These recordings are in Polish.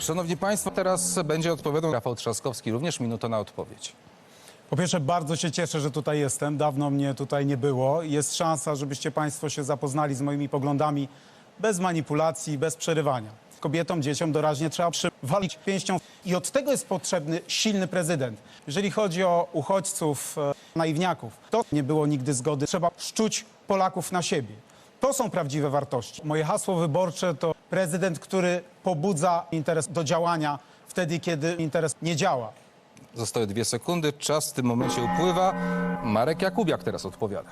Szanowni Państwo, teraz będzie odpowiadał Rafał Trzaskowski, również minuta na odpowiedź. Po pierwsze, bardzo się cieszę, że tutaj jestem. Dawno mnie tutaj nie było. Jest szansa, żebyście Państwo się zapoznali z moimi poglądami bez manipulacji, bez przerywania. Kobietom, dzieciom doraźnie trzeba przywalić pięścią i od tego jest potrzebny silny prezydent. Jeżeli chodzi o uchodźców, e, naiwniaków, to nie było nigdy zgody. Trzeba szczuć Polaków na siebie. To są prawdziwe wartości. Moje hasło wyborcze to prezydent, który pobudza interes do działania wtedy, kiedy interes nie działa. Zostały dwie sekundy, czas w tym momencie upływa. Marek Jakubiak teraz odpowiada.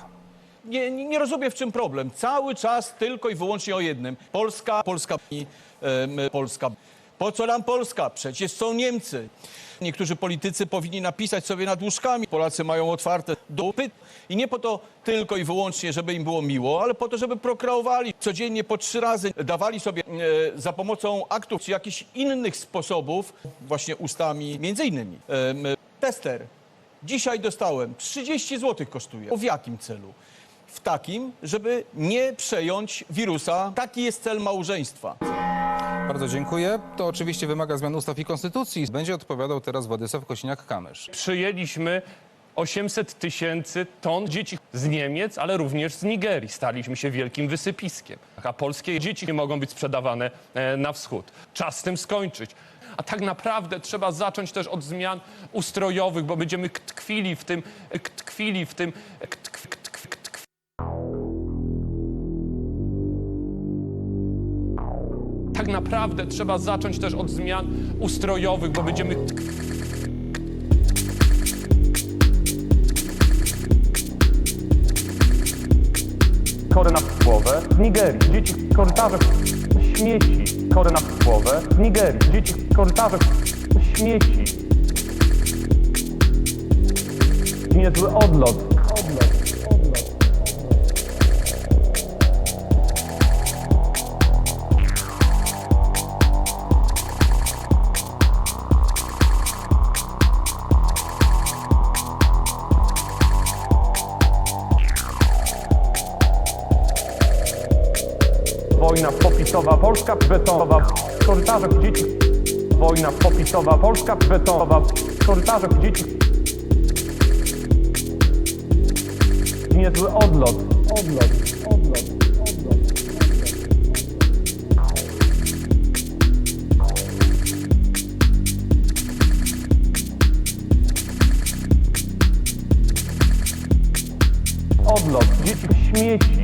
Nie, nie, nie rozumiem w czym problem. Cały czas tylko i wyłącznie o jednym. Polska, Polska i em, Polska. Po co nam Polska? Przecież są Niemcy. Niektórzy politycy powinni napisać sobie nad łóżkami. Polacy mają otwarte dupy i nie po to tylko i wyłącznie, żeby im było miło, ale po to, żeby prokreowali codziennie po trzy razy, dawali sobie e, za pomocą aktów czy jakichś innych sposobów, właśnie ustami, między innymi. Em, tester. Dzisiaj dostałem 30 zł kosztuje. W jakim celu? W takim, żeby nie przejąć wirusa. Taki jest cel małżeństwa. Bardzo dziękuję. To oczywiście wymaga zmian ustaw i konstytucji. Będzie odpowiadał teraz Władysław Kosiniak-Kamysz. przyjęliśmy 800 tysięcy ton dzieci z Niemiec, ale również z Nigerii. Staliśmy się wielkim wysypiskiem. A polskie dzieci nie mogą być sprzedawane e, na wschód. Czas z tym skończyć. A tak naprawdę trzeba zacząć też od zmian ustrojowych, bo będziemy tkwili w tym, tkwili w tym, tkw, Tak naprawdę trzeba zacząć też od zmian ustrojowych, bo będziemy chory na głowę w Nigerii. Dzieci w korytarzach śmieci chory na głowę w Nigerii. Dzieci w korytarzach śmieci. Niezły. Odlot, Wojna popitowa, Polska betonowa, w korytarzach dzieci. Wojna popitowa, Polska betonowa, w korytarzach dzieci. Niezły odlot, odlot, odlot. Odlot, dzieci śmieci.